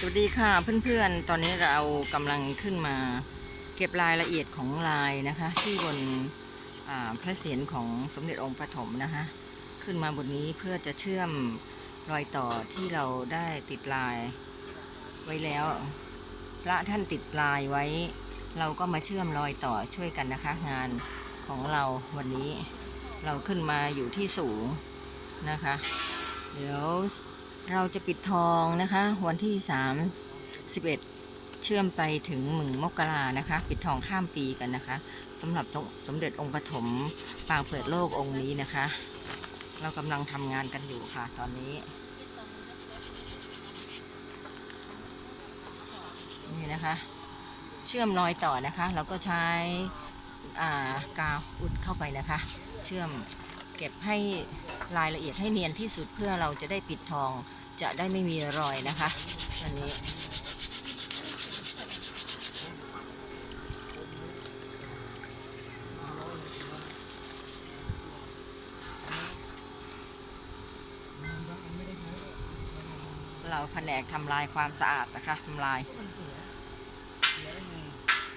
สวัสดีค่ะเพื่อนๆ ตอนนี้เรากำลังขึ้นมาเก็บรายละเอียดของลายนะคะ ที่บนพระเศียรของสมเด็จองค์ปฐมนะคะ ขึ้นมาบนนี้เพื่อจะเชื่อมรอยต่อที่เราได้ติดลายไว้แล้ว พระท่านติดลายไว้ เราก็มาเชื่อมรอยต่อช่วยกันนะคะ งานของเราวันนี้เราขึ้นมาอยู่ที่สูงนะคะ เดี๋ยว เราจะปิดทองนะคะ วันที่ 31 เชื่อมไปถึงหมึงมกรานะคะ ปิดทองข้ามปีกันนะคะสำหรับสมเด็จองค์ปฐมปางเปิดโลกองค์นี้นะคะ เรากำลังทำงานกันอยู่ค่ะตอนนี้ นี่นะคะ เชื่อมรอยต่อนะคะ เราก็ใช้กาวอุดเข้าไปนะคะ เชื่อม เก็บให้รายละเอียดให้เนียนที่สุดเพื่อเราจะได้ปิดทองจะได้ไม่มีรอยนะคะอันนี้เราแผนกทำลายความสะอาดนะคะทำลาย